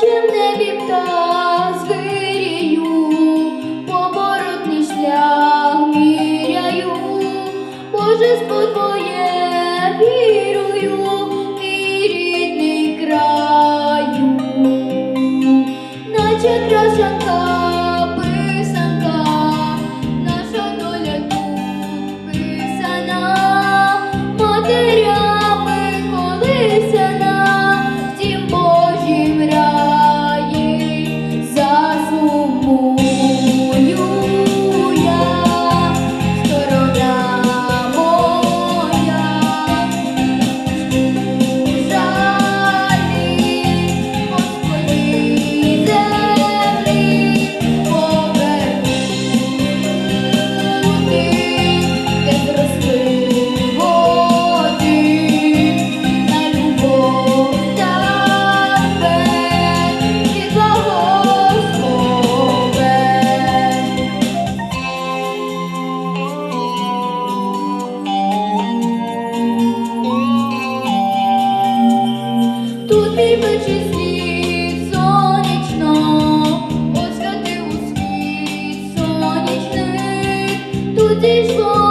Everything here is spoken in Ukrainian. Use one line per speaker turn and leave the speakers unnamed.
Нічим не бібта. Tudo